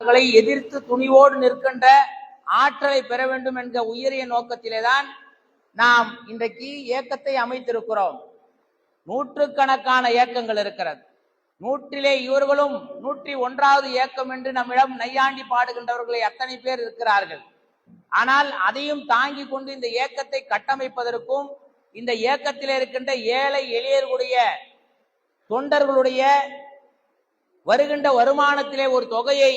அவர்களை எதிர்த்து துணிவோடு நிற்கின்ற ஆற்றலை பெற வேண்டும் என்ற உயரிய நோக்கத்திலேதான் நாம் இன்றைக்கு இயக்கத்தை அமைத்திருக்கிறோம். நூற்றுக்கணக்கான இயக்கங்கள் இருக்கிறது. நூற்றிலே இவர்களும் நூற்றி ஒன்றாவது இயக்கம் என்று நம்மிடம் நையாண்டி பாடுகின்றவர்களை அத்தனை பேர் இருக்கிறார்கள். ஆனால் அதையும் தாங்கி கொண்டு இந்த இயக்கத்தை கட்டமைப்பதற்கும் இந்த இயக்கத்தில் இருக்கின்ற ஏழை எளியர்களுடைய தொண்டர்களுடைய வருகின்ற வருமானத்திலே ஒரு தொகையை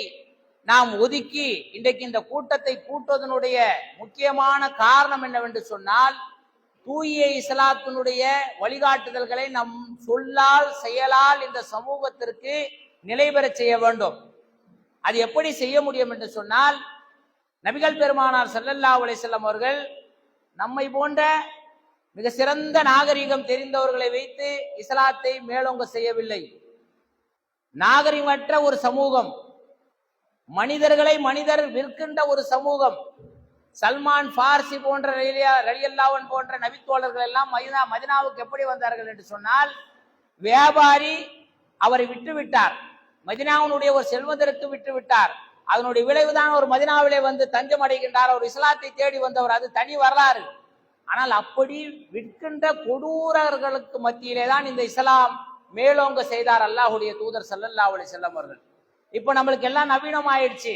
நாம் ஒதுக்கி இன்றைக்கு இந்த கூட்டத்தை கூட்டுவதனுடைய முக்கியமான காரணம் என்னவென்று சொன்னால் தூய இஸ்லாத்தினுடைய வழிகாட்டுதல்களை நம் சொல்லால் செயலால் இந்த சமூகத்திற்கு நிலைபெறச் செய்ய வேண்டும். அது எப்படி செய்ய முடியும் என்று சொன்னால் நபிகள் பெருமானார் செல்லல்லா அலைஹி அவர்கள் நம்மை போன்ற மிக சிறந்த நாகரிகம் தெரிந்தவர்களை வைத்து இஸ்லாத்தை மேலோங்க செய்யவில்லை. நாகரிகமற்ற ஒரு சமூகம் மனிதர்களை மனிதர் விற்கின்ற ஒரு சமூகம். சல்மான் பார்சி போன்ற ரலியா- போன்ற நபித்தோழர்கள் எல்லாம் மதினா மதினாவுக்கு எப்படி வந்தார்கள் என்று சொன்னால் வியாபாரி அவரை விட்டுவிட்டார். மதினாவினுடைய ஒரு செல்வந்தருக்கு விட்டு விட்டார் அதனுடைய விளைவுதான் ஒரு மதினாவிலே வந்து தஞ்சம் அடைகின்றார். ஒரு இஸ்லாத்தை தேடி வந்தவர். அது தனி வரலாறு. ஆனால் அப்படி விற்கின்ற கொடூரர்களுக்கு மத்தியிலே தான் இந்த இஸ்லாம் மேலோங்க செய்தார் அல்லாஹுடைய தூதர் ஸல்லல்லாஹு அலைஹி அவர்கள். இப்போ நம்மளுக்கு எல்லாம் நவீனம் ஆயிடுச்சு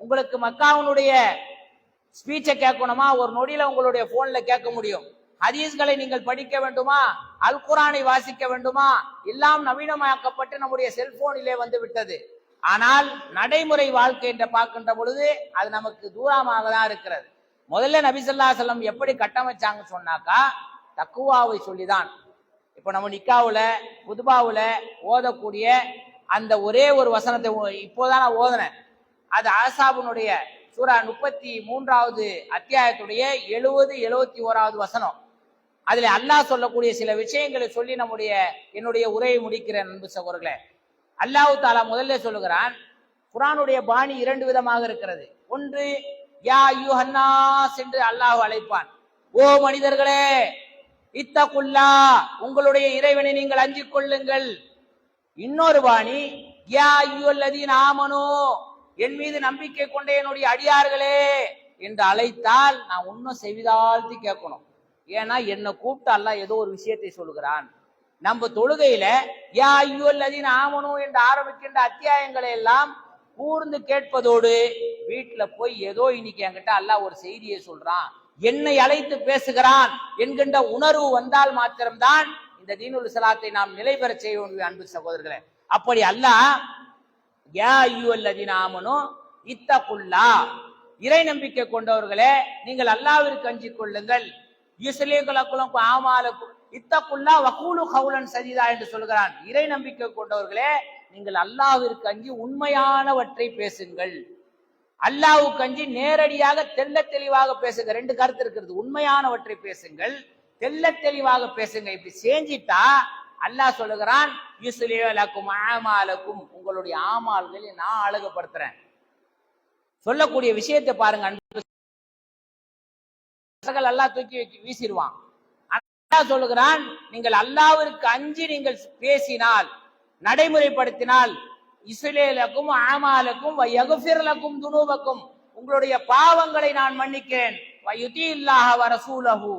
உங்களுக்கு மக்காவினுடைய ஸ்பீச்சை கேட்கணுமா? ஒரு நொடியில உங்களுடைய போன்ல கேட்க முடியும். ஹதீஸ்களை நீங்கள் படிக்க வேண்டுமா? அல் குரானை வாசிக்க வேண்டுமா? எல்லாம் நவீனமாக்கப்பட்டு நம்முடைய செல்போனிலே வந்து விட்டது. ஆனால் நடைமுறை வாழ்க்கை என்று பார்க்கின்ற பொழுது அது நமக்கு தூரமாக தான் இருக்கிறது. முதல்ல நபிசல்லா செல்லம் எப்படி கட்டமைச்சாங்கன்னு சொன்னாக்கா தக்குவாவை சொல்லிதான். இப்போ நம்ம நிக்காவில் புதுபாவில் ஓதக்கூடிய அந்த ஒரே ஒரு வசனத்தை ஓ- இப்போதான் நான் ஓதுனேன். அது ஆசாபுனுடைய சூரா முப்பத்தி மூன்றாவது அத்தியாயத்துடைய எழுபது எழுபத்தி ஓராவது வசனம். அதுல அல்லாஹ் சொல்லக்கூடிய சில விஷயங்களை சொல்லி நம்முடைய என்னுடைய உரையை முடிக்கிறேன் அன்பு சகோதரர்களே. அல்லாஹு தாலா முதல்ல சொல்லுகிறான் குரானுடைய பாணி இரண்டு விதமாக இருக்கிறது. ஒன்று யா யூஹன்னாஸ் என்று அல்லாஹ் அழைப்பான். ஓ மனிதர்களே இத்தகுல்லா உங்களுடைய இறைவனை நீங்கள் அஞ்சிக் கொள்ளுங்கள். இன்னொரு பாணி யா ஐயுல்லதீன் ஆமனோ என் மீது நம்பிக்கை கொண்ட என்னுடைய அடியார்களே என்று அழைத்தால் நான் இன்னும் செவிதாழ்த்தி கேட்கணும். ஏன்னா என்னை கூப்பிட்டு ஏதோ ஒரு விஷயத்தை சொல்கிறான் நம்ம தொழுகையில யா ஐயுல்லதீன் ஆமனோ என்று ஆரம்பிக்கின்ற அத்தியாயங்களை எல்லாம் கூர்ந்து கேட்பதோடு வீட்டுல போய் ஏதோ இன்னைக்கு என்கிட்ட அல்லாஹ் ஒரு செய்தியை சொல்றான். என்னை அழைத்து பேசுகிறான் என்கின்ற உணர்வு வந்தால் மாத்திரம்தான் இந்த தீனுல் இஸ்லாத்தை நாம் நிலை பெற செய்ய அன்பு சகோதரர்களே. அப்படி அல்ல. யா ஐயுல்லதீன ஆமனு இத்தகுல்லா. இறை நம்பிக்கை கொண்டவர்களே நீங்கள் அல்லாவிற்கு அஞ்சி கொள்ளுங்கள். யுஸ்லீகலக்குலம் ஆமாலுக்கும் இத்தகுல்லா வகூலு ஹவுலன் சதிதா என்று சொல்கிறான். இறை நம்பிக்கை கொண்டவர்களே நீங்கள் அல்லாவிற்கு அஞ்சி உண்மையானவற்றை பேசுங்கள். அல்லாவுக்கு அஞ்சி நேரடியாக தெல்ல தெளிவாக பேசுங்க. ரெண்டு கருத்து இருக்கிறது. உண்மையானவற்றை பேசுங்கள். தெல்ல தெளிவாக பேசுங்க. இப்படி செஞ்சிட்டா அல்லாஹ் சொல்லுகிறான் யூசுலேலக்கும் ஆமாலக்கும் உங்களுடைய ஆமால்களை நான் அழகுபடுத்துறேன். சொல்லக்கூடிய விஷயத்தை பாருங்க அன்பு பசங்கள் அல்லாஹ் தூக்கி வைக்க வீசிடுவான். அல்லாஹ் சொல்லுகிறான் நீங்கள் அல்லாவிற்கு அஞ்சி நீங்கள் பேசினால் நடைமுறைப்படுத்தினால் இஸ்ரேலுக்கும் ஆமாலுக்கும் யகுஃபிர்லக்கும் துணுவக்கும் உங்களுடைய பாவங்களை நான் மன்னிக்கிறேன். வயுதி இல்லாஹ வரசூலஹு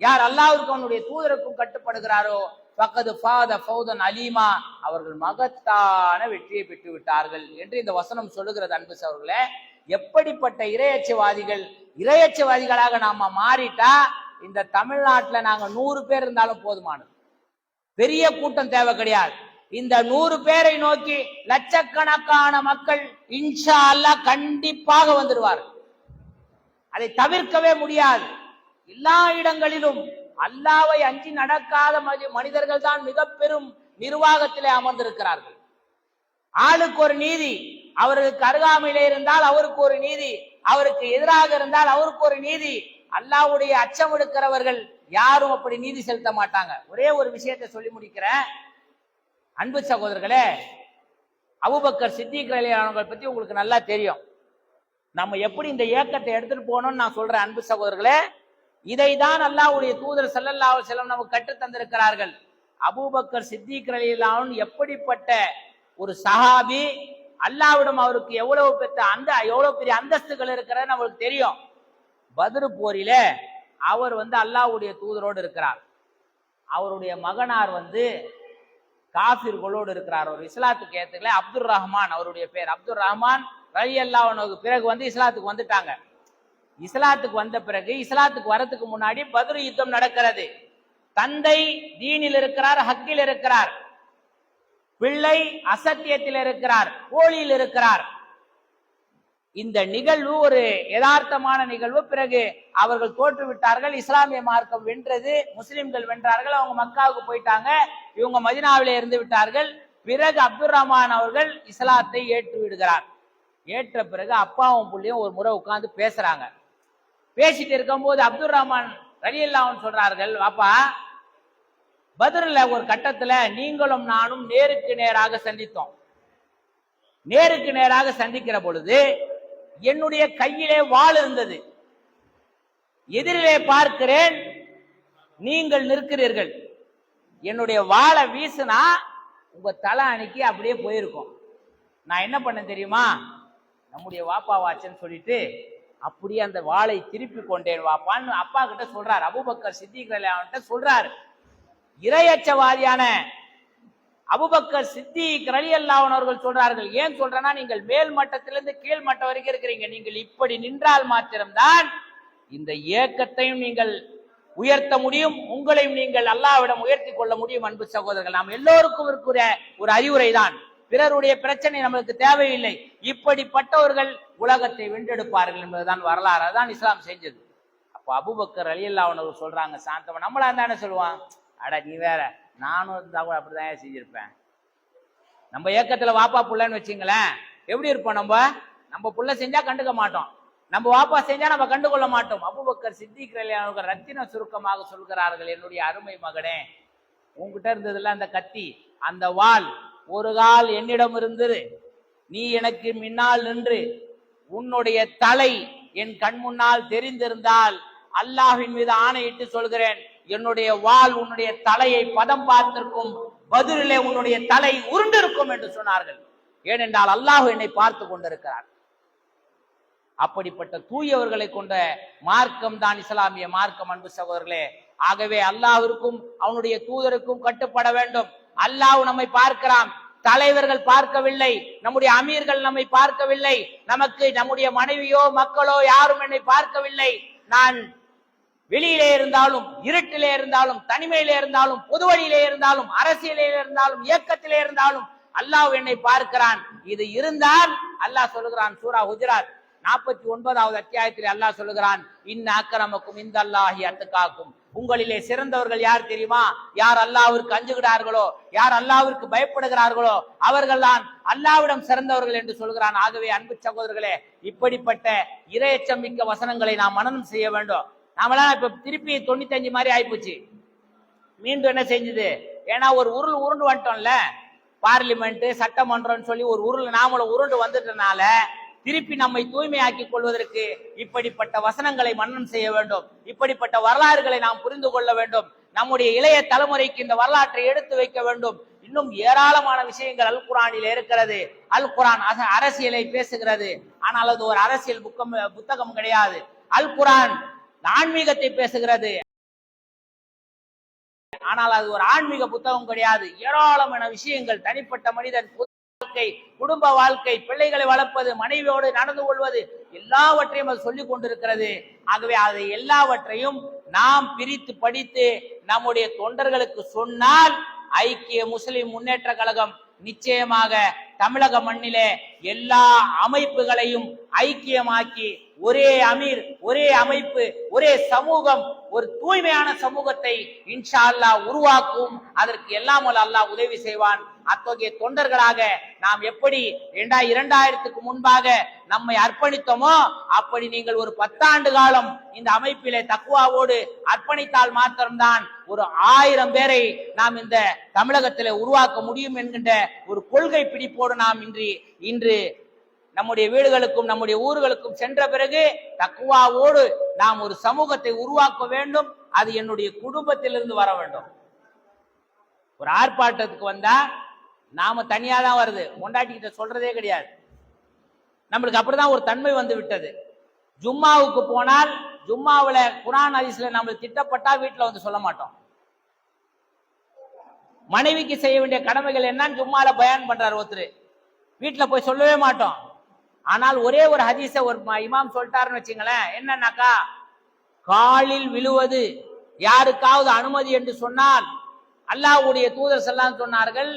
யார் அல்லாவிற்கு அவனுடைய தூதருக்கும் கட்டுப்படுகிறாரோ பக்கது ஃபாத ஃபௌதன் அலீமா அவர்கள் மகத்தான வெற்றியை பெற்று விட்டார்கள் என்று இந்த வசனம் சொல்லுகிறது அன்பு சவர்களே எப்படிப்பட்ட இரையச்சவாதிகள் இரையச்சவாதிகளாக நாம மாறிட்டா இந்த தமிழ்நாட்டில் நாங்கள் நூறு பேர் இருந்தாலும் போதுமானது. பெரிய கூட்டம் தேவை கிடையாது. இந்த நூறு பேரை நோக்கி லட்சக்கணக்கான மக்கள் இன்ஷா அல்லாஹ் கண்டிப்பாக வந்துடுவார்கள். அதை தவிர்க்கவே முடியாது. எல்லா இடங்களிலும் அல்லாவை அஞ்சி நடக்காத மனிதர்கள் தான் மிக பெரும் நிர்வாகத்திலே அமர்ந்திருக்கிறார்கள். ஆளுக்கு ஒரு நீதி அவருக்கு அருகாமையிலே இருந்தால் அவருக்கு ஒரு நீதி அவருக்கு எதிராக இருந்தால் அவருக்கு ஒரு நீதி. அல்லாஹ்வுடைய அச்சம் எடுக்கிறவர்கள் யாரும் அப்படி நீதி செலுத்த மாட்டாங்க. ஒரே ஒரு விஷயத்தை சொல்லி முடிக்கிறேன். அன்பு சகோதரர்களே அபுபக்கர் சித்திக் பத்தி உங்களுக்கு நல்லா தெரியும். நம்ம எப்படி இந்த இயக்கத்தை எடுத்துட்டு போகணும்னு நான் சொல்றேன். அன்பு சகோதரர்களே இதை தான் அல்லாஹ்வுடைய தூதர் சல்லல்லா செல்லம் நமக்கு கற்றுத் தந்திருக்கிறார்கள். அபூபக்கர் சித்திக் ரலியல்லாஹு எப்படிப்பட்ட ஒரு சஹாபி அல்லாவிடம் அவருக்கு எவ்வளவு பெற்ற அந்த எவ்வளவு பெரிய அந்தஸ்துகள் இருக்கிறது நம்மளுக்கு தெரியும். பதிரு போரில அவர் வந்து அல்லாஹ்வுடைய தூதரோடு இருக்கிறார். அவருடைய மகனார் வந்து காஃபிர்களோடு இருக்கிறார். ஒரு இஸ்லாத்துக்கு ஏற்றுக்கல அப்துல் ரஹ்மான் அவருடைய பேர். அப்துல் ரஹ்மான் ரலி அல்லாவனுக்கு பிறகு வந்து இஸ்லாத்துக்கு வந்துட்டாங்க. இஸ்லாத்துக்கு வந்த பிறகு இஸ்லாத்துக்கு வரத்துக்கு முன்னாடி பதுரு யுத்தம் நடக்கிறது. தந்தை தீனில் இருக்கிறார் ஹக்கில் இருக்கிறார். பிள்ளை அசத்தியத்தில் இருக்கிறார் போலியில் இருக்கிறார். இந்த நிகழ்வு ஒரு யதார்த்தமான நிகழ்வு. பிறகு அவர்கள் தோற்று விட்டார்கள் இஸ்லாமிய மார்க்கம் வென்றது முஸ்லிம்கள் வென்றார்கள் அவங்க மக்காவுக்கு போயிட்டாங்க இவங்க மதினாவிலே இருந்து விட்டார்கள். பிறகு அப்துல் ரஹ்மான் அவர்கள் இஸ்லாத்தை ஏற்று விடுகிறார் ஏற்ற பிறகு அப்பாவும் பிள்ளையும் ஒரு முறை உட்கார்ந்து பேசுறாங்க. பேசிட்டு இருக்கும்போது அப்துல் ரஹ்மான் ரலி சொல்றார்கள் அப்பா பத்ரில் ஒரு கட்டத்தில் நீங்களும் நானும் நேருக்கு நேராக சந்தித்தோம். நேருக்கு நேராக சந்திக்கிற பொழுது என்னுடைய கையிலே வாள் இருந்தது. எதிரிலே பார்க்கிறேன் நீங்கள் நிற்கிறீர்கள். என்னுடைய வாளை வீசுனா உங்க தலை அணிக்கு அப்படியே போயிருக்கும். நான் என்ன பண்ணேன் தெரியுமா? நம்முடைய வாப்பா வாச்சன்னு சொல்லிட்டு அப்படியே அந்த வாளை திருப்பி கொண்டேன் வாப்பான்னு அப்பா கிட்ட சொல்றாரு. அபுபக்கர் சித்திகிட்ட சொல்றாரு. இரையச்சவாதியான அபுபக்கர் சித்திக் ரலி அவர்கள் சொல்றார்கள் ஏன் சொல்றேன்னா நீங்கள் மேல் மட்டத்திலிருந்து கீழ் மட்டம் வரைக்கும் இருக்கிறீங்க. நீங்கள் இப்படி நின்றால் மாத்திரம்தான் இந்த ஏக்கத்தையும் நீங்கள் உயர்த்த முடியும். உங்களையும் நீங்கள் அல்லாவிடம் உயர்த்தி கொள்ள முடியும் அன்பு சகோதரர்கள். நாம் எல்லோருக்கும் இருக்கிற ஒரு அறிவுரை தான் பிறருடைய பிரச்சனை நம்மளுக்கு தேவையில்லை. இப்படிப்பட்டவர்கள் உலகத்தை வென்றெடுப்பார்கள் என்பதுதான் வரலாறு. அதான் இஸ்லாம் செஞ்சது. அப்போ அபுபக்கர் அலி அவர்கள் சொல்றாங்க சாந்தவன். நம்மளா தானே சொல்லுவான்? அட நீ வேற. நானும் இருந்தா கூட அப்படிதான் செஞ்சிருப்பேன். நம்ம இயக்கத்துல வாப்பா புள்ளன்னு வச்சுங்களேன். எப்படி இருப்போம் நம்ம? நம்ம புள்ள செஞ்சா கண்டுக்க மாட்டோம். நம்ம வாப்பா செஞ்சா நம்ம கண்டுகொள்ள மாட்டோம். அபுபக்கர் சித்திக் அலியானவர்கள் ரத்தின சுருக்கமாக சொல்கிறார்கள் என்னுடைய அருமை மகனே உங்ககிட்ட இருந்ததுல அந்த கத்தி அந்த வால் ஒரு கால் என்னிடம் இருந்தது நீ எனக்கு முன்னால் நின்று உன்னுடைய தலை என் கண் முன்னால் தெரிந்திருந்தால் அல்லாஹின் மீது ஆணையிட்டு சொல்கிறேன் என்னுடைய வாள் உன்னுடைய தலையை பதம் பார்த்திருக்கும் பதிலே உன்னுடைய தலை உருண்டிருக்கும் என்று சொன்னார்கள். ஏனென்றால் அல்லாஹ் என்னை பார்த்து கொண்டிருக்கிறார் அப்படிப்பட்ட தூயவர்களை கொண்ட மார்க்கம் தான் இஸ்லாமிய மார்க்கம் அன்பு சகோதரர்களே. ஆகவே அல்லாஹிற்கும் அவனுடைய தூதருக்கும் கட்டுப்பட வேண்டும். அல்லாஹ் நம்மை பார்க்கிறான். தலைவர்கள் பார்க்கவில்லை. நம்முடைய அமீர்கள் நம்மை பார்க்கவில்லை. நமக்கு நம்முடைய மனைவியோ மக்களோ யாரும் என்னை பார்க்கவில்லை. நான் வெளியிலே இருந்தாலும் இருட்டிலே இருந்தாலும் தனிமையிலே இருந்தாலும் பொது வழியிலே இருந்தாலும் அரசியலே இருந்தாலும் இயக்கத்திலே இருந்தாலும் அல்லாஹ் என்னை பார்க்கிறான். இது இருந்தால் அல்லாஹ் சொல்லுகிறான் சூரா குஜராத் நாற்பத்தி ஒன்பதாவது அத்தியாயத்தில் அல்லாஹ் சொல்லுகிறான் இன்ன அக்கரமக்கும் இந்த அல்லாஹி அத்துக்காக்கும். உங்களிலே சிறந்தவர்கள் யார் தெரியுமா? யார் அல்லாவிற்கு அஞ்சுகிறார்களோ யார் அல்லாவிற்கு பயப்படுகிறார்களோ அவர்கள்தான் அல்லாவிடம் சிறந்தவர்கள் என்று சொல்கிறான். ஆகவே அன்பு சகோதரர்களே இப்படிப்பட்ட இரையச்சம் மிக்க வசனங்களை நாம் மனநம் செய்ய வேண்டும். நாமெல்லாம் இப்ப திருப்பி தொண்ணூத்தஞ்சு மாதிரி ஆயிப்போச்சு. மீண்டும் என்ன செஞ்சது? ஏன்னா ஒரு உருள் உருண்டு வந்துட்டோம்ல. பார்லிமெண்ட் சட்டமன்றம்னு சொல்லி ஒரு உருள் நாமளும் உருண்டு வந்துட்டனால திருப்பி நம்மை தூய்மையாக்கி கொள்வதற்கு இப்படிப்பட்ட வசனங்களை மன்னன் செய்ய வேண்டும். இப்படிப்பட்ட வரலாறுகளை நாம் புரிந்து கொள்ள வேண்டும். நம்முடைய இளைய தலைமுறைக்கு இந்த வரலாற்றை எடுத்து வைக்க வேண்டும். இன்னும் ஏராளமான விஷயங்கள் அல் குரானில் இருக்கிறது. அல் குரான் அச- அரசியலை பேசுகிறது. ஆனால் அது ஒரு அரசியல் புக்கம் புத்தகம் கிடையாது. அல் குரான் ஆன்மீகத்தை பேசுகிறது. ஆனால் அது ஒரு ஆன்மீக புத்தகம் கிடையாது. ஏராளமான விஷயங்கள் தனிப்பட்ட மனிதன் வாழ்க்கை குடும்ப வாழ்க்கை பிள்ளைகளை வளர்ப்பது மனைவியோடு நடந்து கொள்வது எல்லாவற்றையும் அது சொல்லிக் கொண்டிருக்கிறது. ஆகவே அதை எல்லாவற்றையும் நாம் பிரித்து படித்து நம்முடைய தொண்டர்களுக்கு சொன்னால் ஐக்கிய முஸ்லிம் முன்னேற்ற கழகம் நிச்சயமாக தமிழக மண்ணிலே எல்லா அமைப்புகளையும் ஐக்கியமாக்கி ஒரே அமீர் ஒரே அமைப்பு ஒரே சமூகம் ஒரு தூய்மையான சமூகத்தை இன்ஷா அல்லாஹ் உருவாக்கும். அதற்கு எல்லாம் அல்லாஹ் உதவி செய்வான். அத்தகைய தொண்டர்களாக நாம் எப்படி இரண்டாயிரத்துக்கு முன்பாக நம்மை அர்ப்பணித்தோமோ அப்படி நீங்கள் ஒரு பத்தாண்டு காலம் இந்த அமைப்பிலே தக்குவாவோடு அர்ப்பணித்தால் மாத்திரம்தான் ஒரு ஆயிரம் பேரை நாம் இந்த தமிழகத்தில் உருவாக்க முடியும் என்கின்ற ஒரு கொள்கை பிடிப்போடு நாம் இன்றி இன்று நம்முடைய வீடுகளுக்கும் நம்முடைய ஊர்களுக்கும் சென்ற பிறகு தக்குவாவோடு நாம் ஒரு சமூகத்தை உருவாக்க வேண்டும். அது என்னுடைய குடும்பத்திலிருந்து வர வேண்டும். ஒரு ஆர்ப்பாட்டத்துக்கு வந்தா நாம தனியா தான் வருது. கொண்டாட்டிக்கிட்ட சொல்றதே கிடையாது. நம்மளுக்கு அப்படிதான் ஒரு தன்மை வந்து விட்டது. ஜும்மாவுக்கு போனால் ஜும்மாவில் குரான் ஹதீஸ்ல நம்மளுக்கு திட்டப்பட்டா வீட்டில் வந்து சொல்ல மாட்டோம். மனைவிக்கு செய்ய வேண்டிய கடமைகள் என்னன்னு ஜும்மால பயன் பண்றாரு ஒருத்தர். வீட்டில் போய் சொல்லவே மாட்டோம். ஆனால் ஒரே ஒரு ஹதீஸ ஒரு இமாம் சொல்லிட்டாருன்னு வச்சுங்களேன். என்னன்னாக்கா? காலில் விழுவது. யாருக்காவது அனுமதி என்று சொன்னால் அல்லாஹ்வுடைய தூதர் செல்லாம் சொன்னார்கள்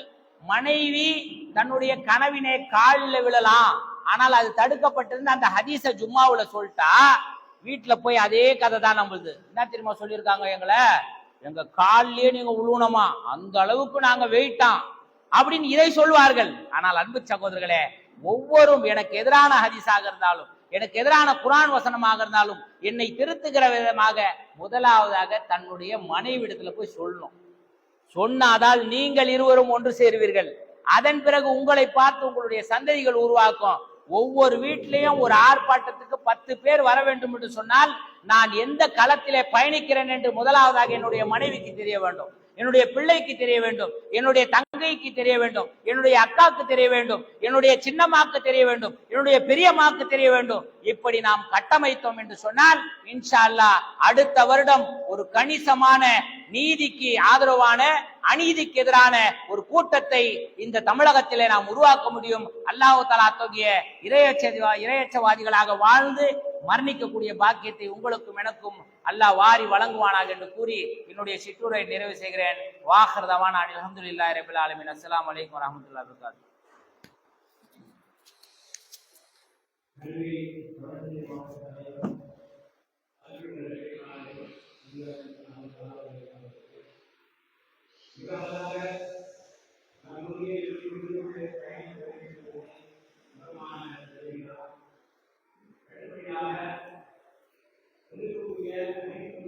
மனைவி தன்னுடைய கனவினை காலில் விழலாம். ஆனால் அது தடுக்கப்பட்டிருந்து அந்த ஹதீஸ ஜும்மாவில் சொல்லிட்டா வீட்டில் போய் அதே கதை தான் நம்மளுது என்ன தெரியுமா சொல்லியிருக்காங்க எங்களை? எங்க காலிலே நீங்க உழுவணுமா? அந்த அளவுக்கு நாங்க வெயிட்டான் அப்படின்னு இதை சொல்வார்கள். ஆனால் அன்பு சகோதரர்களே ஒவ்வொரும் எனக்கு எதிரான ஹதீஸாக இருந்தாலும் எனக்கு எதிரான குரான் வசனமாக இருந்தாலும் என்னை திருத்துகிற விதமாக முதலாவதாக தன்னுடைய மனைவிடத்துல போய் சொல்லணும். சொன்னாதால் நீங்கள் இருவரும் ஒன்று சேருவீர்கள். அதன் பிறகு உங்களை பார்த்து உங்களுடைய சந்ததிகள் உருவாக்கும். ஒவ்வொரு வீட்டிலையும் ஒரு ஆர்ப்பாட்டத்துக்கு பத்து பேர் வர வேண்டும் என்று சொன்னால் நான் எந்த களத்திலே பயணிக்கிறேன் என்று முதலாவதாக என்னுடைய மனைவிக்கு தெரிய வேண்டும். என்னுடைய பிள்ளைக்கு தெரிய வேண்டும். என்னுடைய தங்கைக்கு தெரிய வேண்டும். என்னுடைய அக்காவுக்கு தெரிய வேண்டும். என்னுடைய சின்னம்மாக்கு தெரிய வேண்டும். என்னுடைய பெரியம்மாக்கு தெரிய வேண்டும். இப்படி நாம் கட்டமைத்தோம் என்று சொன்னால் இன்ஷா அல்லாஹ் அடுத்த வருடம் ஒரு கணிசமான நீதிக்கு ஆதரவான அநீதிக்கு எதிரான ஒரு கூட்டத்தை இந்த தமிழகத்திலே நாம் உருவாக்க முடியும். அல்லாஹு தலா தொகிய இரையச்ச இரையச்சவாதிகளாக வாழ்ந்து மரணிக்கக்கூடிய பாக்கியத்தை உங்களுக்கும் எனக்கும் அல்லாஹ் வாரி வழங்குவானாக என்று கூறி என்னுடைய சிற்றூரை நிறைவு செய்கிறேன். வாஹர்தவான் அலமதுல்லாஹி ரபில் ஆலமின். அஸ்ஸலாமு அலைக்கும் வரஹ்மத்துல்லாஹி வபரகாத்துஹு.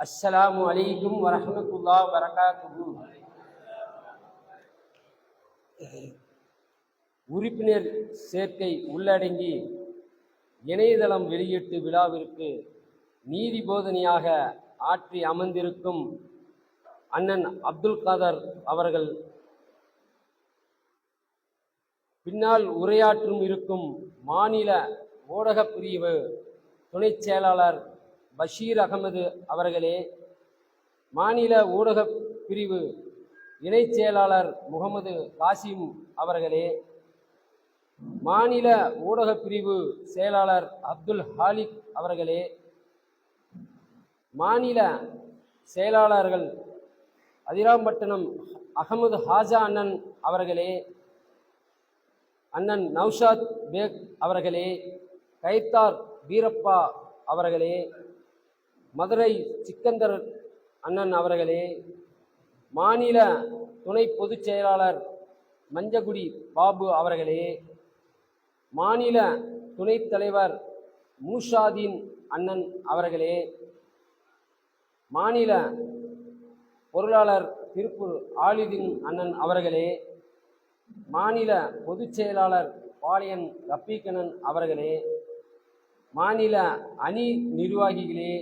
அஸ்ஸலாமு அலைக்கும் வரஹமத்துல்லா வரகாத்து உறுப்பினர் சேர்க்கை உள்ளடங்கி இணையதளம் வெளியீட்டு விழாவிற்கு நீதி போதனையாக ஆற்றி அமர்ந்திருக்கும் அண்ணன் அப்துல் காதர் அவர்கள் பின்னால் உரையாற்றும் இருக்கும் மாநில ஊடக பிரிவு துணைச் செயலாளர் பஷீர் அகமது அவர்களே மாநில ஊடகப் பிரிவு இணைச் செயலாளர் முகமது காசிம் அவர்களே மாநில ஊடகப் பிரிவு செயலாளர் அப்துல் ஹாலிக் அவர்களே மாநில செயலாளர்கள் அதிராம்பட்டினம் அகமது ஹாஜா அண்ணன் அவர்களே அண்ணன் நௌஷாத் பேக் அவர்களே கைத்தார் வீரப்பா அவர்களே மதுரை சிக்கந்தர் அண்ணன் அவர்களே மாநில துணை பொதுச் செயலாளர் மஞ்சகுடி பாபு அவர்களே மாநில துணைத் தலைவர் மூஷாதீன் அண்ணன் அவர்களே மாநில பொருளாளர் திருப்பூர் ஆலிதீன் அண்ணன் அவர்களே மாநில பொதுச் செயலாளர் பாளையன் ரப்பீக்கண்ணன் அவர்களே மாநில அணி நிர்வாகிகளே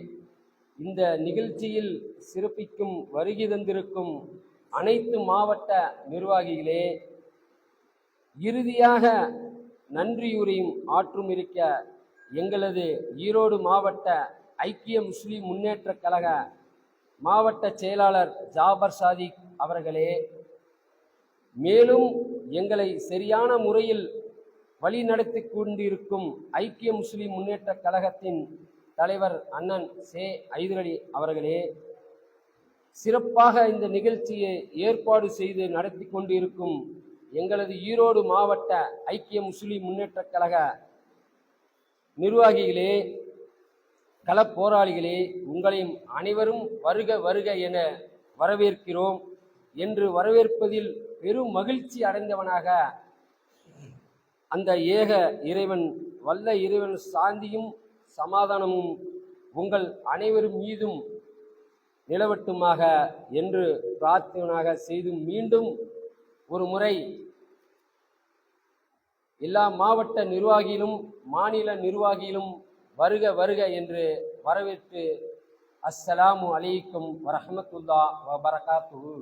இந்த நிகழ்ச்சியில் சிறப்பிக்கும் வருகை தந்திருக்கும் அனைத்து மாவட்ட நிர்வாகிகளே இறுதியாக நன்றியுரையும் ஆற்றும் இருக்க எங்களது ஈரோடு மாவட்ட ஐக்கிய முஸ்லிம் முன்னேற்ற கழக மாவட்ட செயலாளர் ஜாபர் சாதிக் அவர்களே மேலும் எங்களை சரியான முறையில் வழி நடத்தி கொண்டிருக்கும் ஐக்கிய முஸ்லிம் முன்னேற்ற கழகத்தின் தலைவர் அண்ணன் சே ஐதரடி அவர்களே சிறப்பாக இந்த நிகழ்ச்சியை ஏற்பாடு செய்து நடத்தி கொண்டிருக்கும் எங்களது ஈரோடு மாவட்ட ஐக்கிய முஸ்லிம் முன்னேற்ற கழக நிர்வாகிகளே களப் போராளிகளே உங்களையும் அனைவரும் வருக வருக என வரவேற்கிறோம். என்று வரவேற்பதில் பெரும் மகிழ்ச்சி அடைந்தவனாக அந்த ஏக இறைவன் வல்ல இறைவன் சாந்தியும் சமாதானமும் உங்கள் அனைவரும் மீதும் நிலவட்டுமாக என்று பிரார்த்தனாக செய்து மீண்டும் ஒரு முறை எல்லா மாவட்ட நிர்வாகியிலும் மாநில நிர்வாகியிலும் வருக வருக என்று வரவேற்று அஸ்ஸலாமு அலைக்கும் வரஹமத்துல்லா வபரகாத்துஹு.